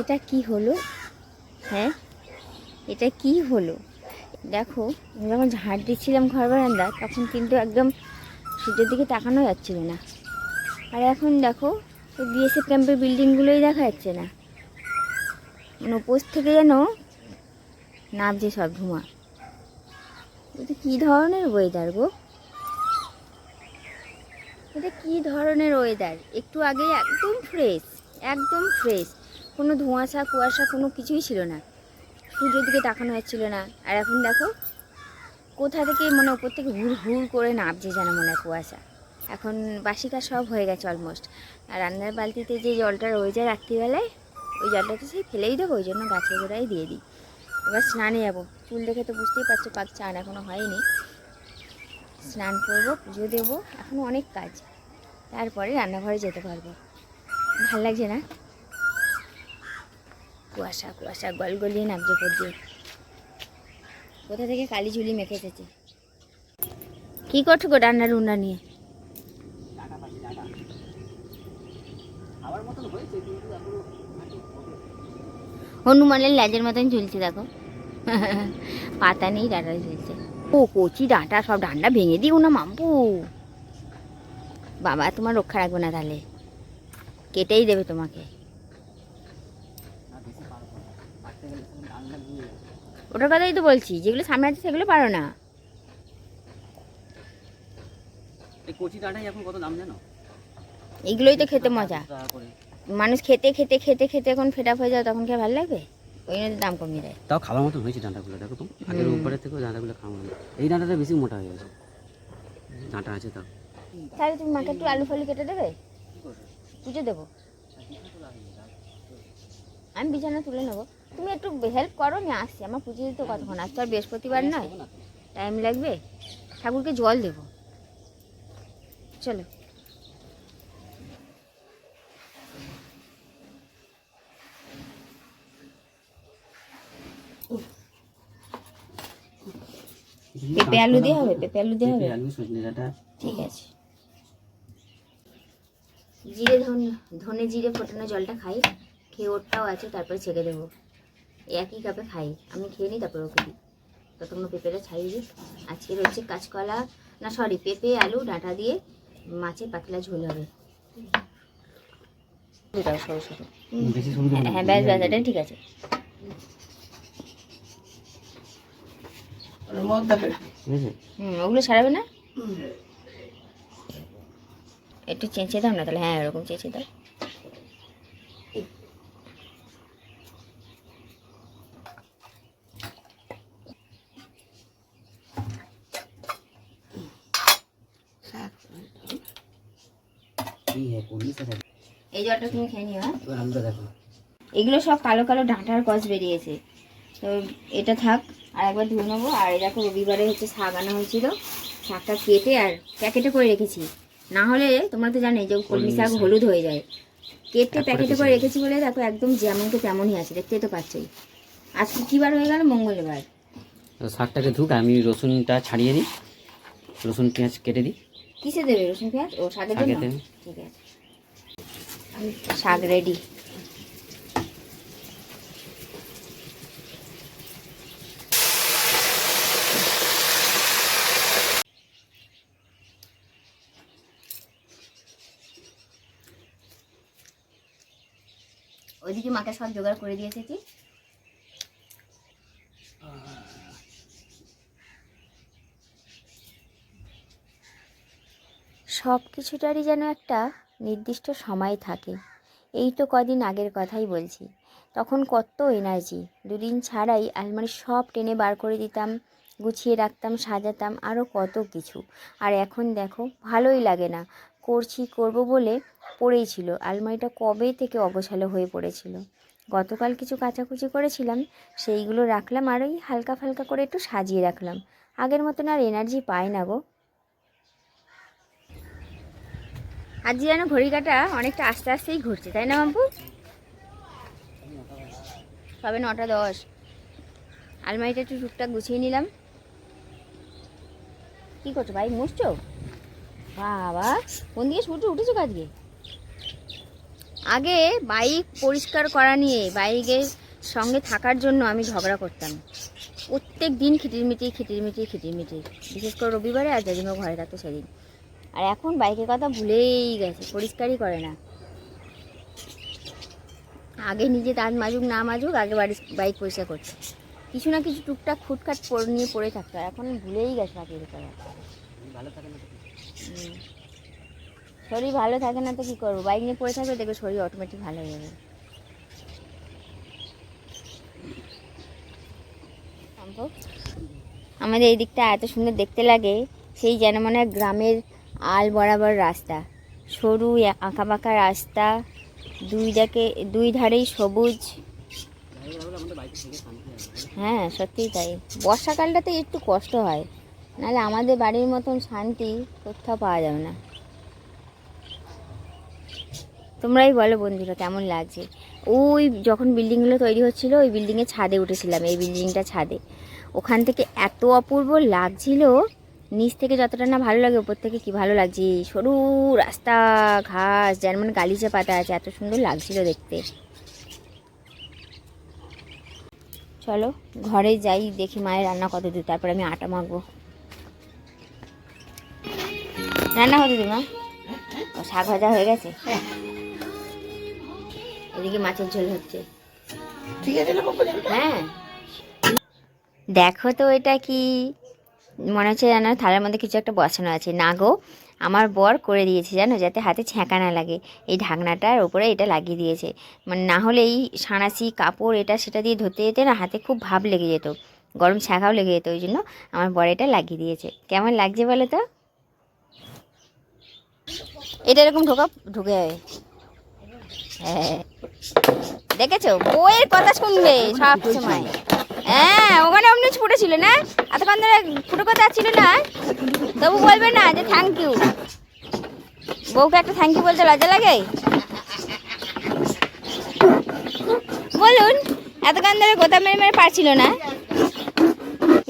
এটা কি হলো? হ্যাঁ এটা কি হলো? দেখো যখন ঝাড় দিচ্ছিলাম ঘর বারান্দা, তখন কিন্তু একদম সূর্যের দিকে তাকানো যাচ্ছিল না। আর এখন দেখো বিএসএফ ক্যাম্পের বিল্ডিংগুলোই দেখা যাচ্ছে না। মানে উপোস থেকে যেন নামছে সব ধোঁয়া। এটা কী ধরনের ওয়েদার গো? এটা কী ধরনের ওয়েদার একটু আগে একদম ফ্রেশ একদম ফ্রেশ কোনো ধোঁয়াশা, কুয়াশা কোনো কিছুই ছিল না। সূর্যের দিকে তাকানো যাচ্ছিল না। আর এখন দেখো, কোথা থেকে মানে ওপর থেকে হুড় হুড় করে নামছে যেন মনে কুয়াশা। এখন বাসি কাজ সব হয়ে গেছে অলমোস্ট আর রান্নার বালতিতে যে জলটা রয়ে যায় রাত্রিবেলায়, ওই জলটা তো সেই ফেলেই দেবো, ওই জন্য গাছের গোড়ায় দিয়ে দিই। এবার স্নানে যাব। চুল দেখে তো বুঝতেই পারছ পাক চান এখনও হয়নি। স্নান করব, পুজো দেবো এখনও অনেক কাজ। তারপরে রান্নাঘরে যেতে পারব। ভালো লাগছে না? কুয়াশা কুয়াশা গলগলিয়ে নামছে পর দিয়ে কোথা থেকে কালি ঝুলি মেখে এসেছে? কী করছ গো রান্নার উন্না নিয়ে? হনুমানের লাজের মতন ঝুলছে দেখো। পাতা নেই ডাঁটা ঝুলছে। ও কচি ডাঁটা সব ডান্ডা ভেঙে দিও না মাম্পু। বাবা তোমার রক্ষা রাখবে না তাহলে। কেটেই দেবে তোমাকে। ওটার কথাই তো বলছি যেগুলো সামনে আছে সেগুলো পারো না। এই কচি ডাঁটাই এখন কত দাম জানো? এইগুলোই তো খেতে মজা। মানুষ খেতে খেতে খেতে খেতে এখন ফেটা হয়ে যায় তখন কি ভালো লাগবে? ওই জন্য দাম কমিয়ে দেয়। তাও খাওয়ার মতো হয়েছে ডাঁটাগুলো দেখো তো। আগের উপরে থেকেও ডাঁটাগুলো খাওয়া এই ডাঁটাটা বেশি মোটা হয়ে গেছে। ডাঁটা আছে তাও। তাহলে তুমি মাকে একটু আলু ফালু কেটে দেবে? পুজো দেবো। আমি বিছানা তুলে নেব। তুমি একটু হেল্প করো, আমি আসছি। আমার পুজো দিতে কতক্ষণ আজ আর বৃহস্পতিবার নয়। টাইম লাগবে। ঠাকুরকে জল দেবো। চলো। পেঁপে আলু দিয়ে হবে? পেঁপে আলু দিয়ে হবে? ঠিক আছে। জিরে ধনে ধনে জিরে ফোটানো জলটা খাই। খেয়ে ওরটাও আছে, তারপরে ছেঁকে দেবো। একই কাপে খাই। আমি খেয়ে নিই তারপরে ওকে দিই। ততক্ষণ পেঁপেটা ছাড়িয়ে দিই। আজকে রয়েছে কাঁচকলা না সরি পেঁপে আলু ডাঁটা দিয়ে মাছের পাতলা ঝোল হবে। হ্যাঁ ব্যাস ব্যাস এটাই ঠিক আছে। ঠিক আছে হুম ওগুলো সারাবে না? একটু চেঁচে দাও না তাহলে। হ্যাঁ এরকম চেঁচে দাও। এই জলটা তুমি খেয়ে নিও হ্যাঁ? এগুলো সব কালো কালো ডাঁটার কষ বেরিয়েছে। তো এটা থাক আর একবার ধুয়ে নেব। আর দেখো রবিবারে হচ্ছে শাক আনা হয়েছিল। শাকটা কেটে আর প্যাকেটে করে রেখেছি। না হলে তোমরা তো জানোই যে কলমি শাক হলুদ হয়ে যায়। কেটে প্যাকেটে করে রেখেছি বলে দেখো একদম যেমনকে তেমনই আছে। দেখতেই তো পাচ্ছই। আজকে কী বার হয়ে গেল? মঙ্গলবার। শাকটাকে ধুক আমি রসুনটা ছাড়িয়ে দিই। রসুন পেঁয়াজ কেটে দিই। কিসে দেবে রসুন পেঁয়াজ? ও জন্য? ঠিক আছে। শাক রেডি ওইদিকে মাকে সব জোগাড় করে দিয়ে এসেছি সব কিছুটারই যেন একটা নির্দিষ্ট সময় থাকে। এই তো কদিন আগের কথাই বলছি। তখন কত এনার্জি দুদিন ছাড়াই আলমারি সব টেনে বার করে দিতাম, গুছিয়ে রাখতাম, সাজাতাম আরও কত কিছু। আর এখন দেখো, ভালোই লাগে না। করছি, করব বলে পড়েই ছিল। আলমারিটা কবে থেকে অগোছালো হয়ে পড়েছিল? গতকাল কিছু কাচাকুচি করেছিলাম, সেইগুলো রাখলাম, আর ওই হালকা ফালকা করে একটু সাজিয়ে রাখলাম। আগের মতন আর এনার্জি পাই না গো। আজ যেন ঘড়ি কাটা অনেকটা আস্তে আস্তেই ঘুরছে, তাই না বাবু সবে নটা দশ। আলমারিটা একটু টুকটাক গুছিয়ে নিলাম। কি করছ ভাই, মুছছো? বাবা কোন দিকে সূর্য উঠেছো আজকে আগে বাইক পরিষ্কার করা নিয়ে বাইকের সঙ্গে থাকার জন্য আমি ঝগড়া করতাম। প্রত্যেক দিন খিটিরমিটি খিটিরমিটি খিটিরমিটি বিশেষ করে রবিবারে আর যেদিনও ঘরে থাকতো সেদিন। আর এখন বাইকের কথা ভুলেই গেছে, পরিষ্কারই করে না আগে নিজে দাঁত মাজুক, না মাজুক, আগে বাড়ি বাইক পরিষ্কার করছে কিছু না কিছু টুকটাক পড়ে নিয়ে পড়ে থাকতো এখন ভুলেই গেছে বাকির করা ভালো থাকে না কি? হুম। শরীর ভালো থাকে না তো কী করব বাইক নিয়ে পড়ে থাকবে দেখবে শরীর অটোমেটিক ভালো হয়ে যাবে আমাদের এই দিকটা এত সুন্দর দেখতে লাগে, সেই যেন মনে হয় গ্রামের আল বরাবর রাস্তা। সরু আঁকা বাঁকা রাস্তা, দুই দিকে দুই ধারেই সবুজ। হ্যাঁ সত্যিই তাই। বর্ষাকালটাতে একটু কষ্ট হয়, নাহলে আমাদের বাড়ির মতন শান্তি কোথাও পাওয়া যাবে না। তোমরাই বলো বন্ধুরা, কেমন লাগছে? ওই যখন বিল্ডিংগুলো তৈরি হচ্ছিল, ওই বিল্ডিংয়ে ছাদে উঠেছিলাম, এই বিল্ডিংটা ছাদে। ওখান থেকে এত অপূর্ব লাগছিল নিচ থেকে যতটা না ভালো লাগে ওপর থেকে কি ভালো লাগছে? সরু রাস্তা ঘাস যেন মানে গালিচা পাতা আছে এত সুন্দর লাগছিল দেখতে। চলো ঘরে যাই দেখি মায়ের রান্না কত দূর তারপরে আমি আটা মাখবো। রান্না কত দূর মা? ও শাক ভাজা হয়ে গেছে? এদিকে মাছের ঝোল হচ্ছে। হ্যাঁ। দেখো তো এটা কি। মনে হচ্ছে যেন থালার মধ্যে কিছু একটা বসানো আছে। না গো, আমার বর করে দিয়েছে জানো, যাতে হাতে ছ্যাঁকা না লাগে। এই ঢাকনাটার ওপরে এটা লাগিয়ে দিয়েছে। মানে না হলে এই সাঁড়াশি কাপড় এটা সেটা দিয়ে ধরতে যেতে না, হাতে খুব ভাব লেগে যেত। গরম ছ্যাঁকাও লেগে যেত, ওই জন্য আমার বর এটা লাগিয়ে দিয়েছে। কেমন লাগছে বলো তো? এটা এরকম ঢোকা, ঢুকে যাবে হ্যাঁ। দেখেছ? বইয়ের কথা শুনবে সব সময়। হ্যাঁ ওখানে অমনি ফুটে ছিল না? এতক্ষণ ধরে ফুটো কথা ছিল না? তবু বলবে না যে থ্যাংক ইউ বউকে একটা থ্যাংক ইউ বলতে লজ্জা লাগে? বলুন, এতক্ষণ ধরে গোতা মেরে মেরে পারছিল না?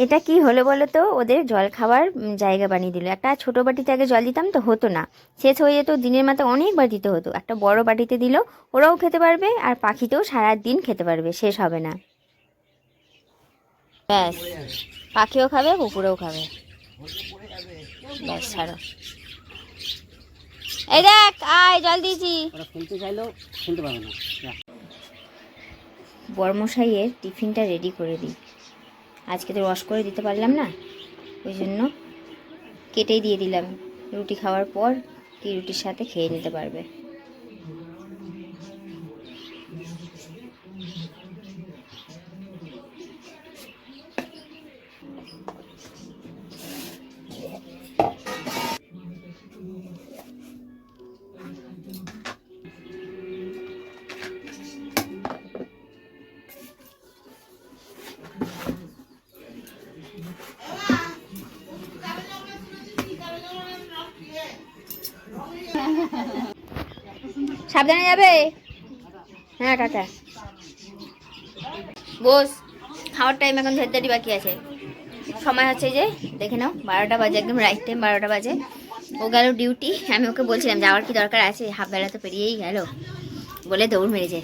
এটা কি হলো বলো তো? ওদের জল খাওয়ার জায়গা বানিয়ে দিল। একটা ছোট বাটিতে আগে জল দিতাম তো হতো না। শেষ হয়ে যেত, দিনের মাথায় অনেকবার দিতে হতো। একটা বড় বাটিতে দিল, ওরাও খেতে পারবে, আর পাখিতেও সারা দিন খেতে পারবে, শেষ হবে না। ব্যাস। পাখিও খাবে কুকুরেও খাবে। ব্যাস ছাড়ো। এই দেখ আয় জল দিয়েছি। চাইলেও পারবে না। বর্মশাইয়ের টিফিনটা রেডি করে দিই। আজকে তো রস করে দিতে পারলাম না ওই জন্য কেটেই দিয়ে দিলাম। রুটি খাওয়ার পর কি রুটির সাথে খেয়ে নিতে পারবে। সাবধানে যাবে? হ্যাঁ টাটা বস, খাওয়ার টাইম এখন ধরতে বাকি আছে। সময় হচ্ছে যে, দেখে নাও, বারোটা বাজে, একদম রাইট টাইম বারোটা বাজে। ও গেল ডিউটি আমি ওকে বলছিলাম, যাওয়ার কি দরকার আছে? হাফ বেলা তো পেরিয়েই গেল। বলে দৌড় মেরেছে।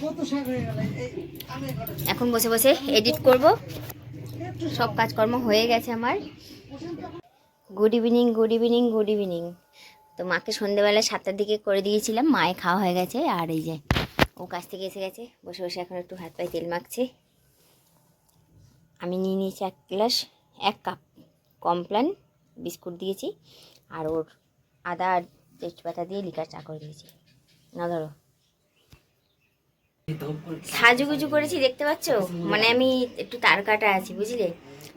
এখন বসে বসে এডিট করব। সব কাজকর্ম হয়ে গেছে আমার। Good evening good evening good evening তো মাকে সন্ধেবেলা সাতটার দিকে করে দিয়েছিলাম মায়ে খাওয়া হয়ে গেছে। আর এই যে, ও কাছ থেকে এসে গেছে, বসে বসে এখন একটু হাত পায়ে তেল মাখছে। আমি নিয়ে নিয়েছি এক গ্লাস, এক কাপ কমপ্লান বিস্কুট দিয়েছি। আর ওর আদা আর তেজপাতা দিয়ে লিকার চা করে দিয়েছি। না ধরো। সাজুগুজু করেছি, দেখতে পাচ্ছ? মানে আমি একটু তার কাটা আছি, বুঝলে?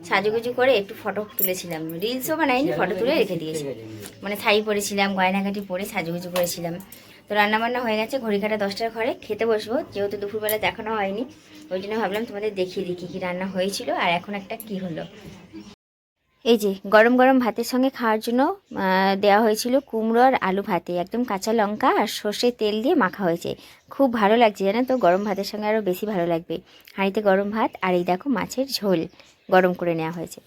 সাজুগুজু করে একটু ফটো তুলেছিলাম। রিলসও বানাইনি, ফটো তুলে রেখে দিয়েছি। মানে থাই পরেছিলাম গয়নাঘাটি পরে সাজুগুজু করেছিলাম। তো রান্নাবান্না হয়ে গেছে, ঘড়ি কাটা দশটার ঘরে, খেতে বসবো। যেহেতু দুপুরবেলা দেখানো হয়নি, ওই জন্য ভাবলাম তোমাদের দেখিয়ে দিই কী কী রান্না হয়েছিল আর এখন একটা কি হলো। এই যে, গরম গরম ভাতের সঙ্গে খাওয়ার জন্য দেওয়া হয়েছিল কুমড়ো আর আলু ভাতে, একদম কাঁচা লঙ্কা আর সর্ষের তেল দিয়ে মাখা হয়েছে। খুব ভালো লাগছে জানো তো, গরম ভাতের সঙ্গে আরও বেশি ভালো লাগবে। হাঁড়িতে গরম ভাত আর এই দেখো মাছের ঝোল গরম করে নেওয়া হয়েছে।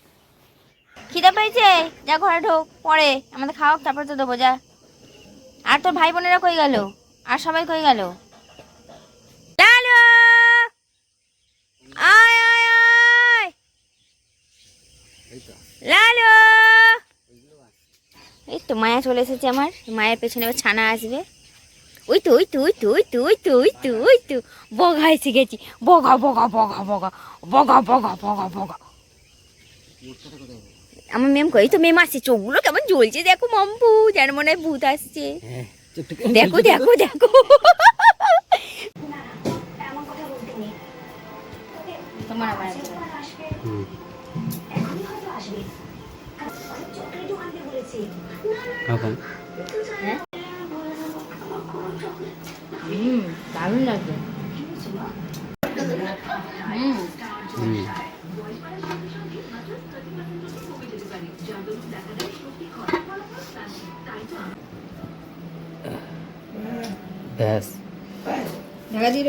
খিদা পাইছে যা ঘরে ঢোক, পরে। আমাদের খাওয়া তারপরে তো দেবো, যা। আর তোর ভাই বোনেরা কই গেল? আর সবাই কই গেল লালো এই তো মায়া চলে এসেছে আমার। মায়ের পেছনে এবার ছানা আসবে। ওই তো ওই তো ওই তো ওই তো ওই তো ওই তো ওই তো। বগা এসে গেছি। বগা বগা বগা বগা বগা বগা বগা বগা। আমার মেম কই তো মেম আসছে চোখগুলো কেমন জ্বলছে দেখো মাম্পু যেন মনে হয় ভূত আসছে। হ্যাঁ দেখো দেখো। দেখো তোমার আমার হুম। কখন হুম দারুণ লাগবে হুম। হুম। ব্যাস।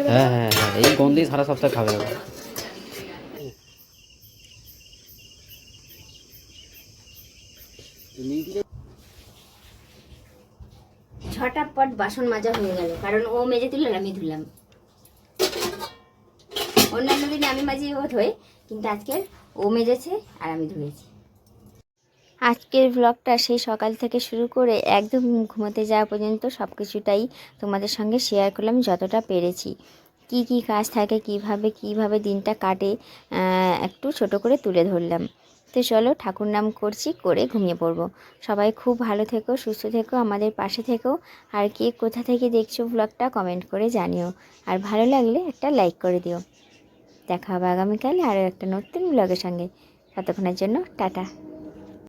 হ্যাঁ হ্যাঁ হ্যাঁ এই গন্ধেই সারা সপ্তাহ খাবে। ছটা পট বাসন মাজা হয়ে গেল, কারণ ও মেজে আর আমি ধুলাম। অন্যান্য দিনে আমি মাজি ও ধোয় কিন্তু আজকের ও মেজেছে আর আমি ধুয়েছি। আজকের ব্লগটা সেই সকাল থেকে শুরু করে একদম ঘুমোতে যাওয়া পর্যন্ত সব কিছুটাই তোমাদের সঙ্গে শেয়ার করলাম, যতটা পেরেছি। কি কি কাজ থাকে, কীভাবে কীভাবে দিনটা কাটে একটু ছোট করে তুলে ধরলাম। তো চলো, ঠাকুর নাম করছি, করে ঘুমিয়ে পড়ব। সবাই খুব ভালো থেকো, সুস্থ থেকো, আমাদের পাশে থেকো। আর কে কোথা থেকে দেখছ ব্লগটা কমেন্ট করে জানিও। আর ভালো লাগলে একটা লাইক করে দিও। দেখা হবে আগামীকাল আরও একটা নতুন ব্লগের সঙ্গে। ততক্ষণের জন্য টাটা।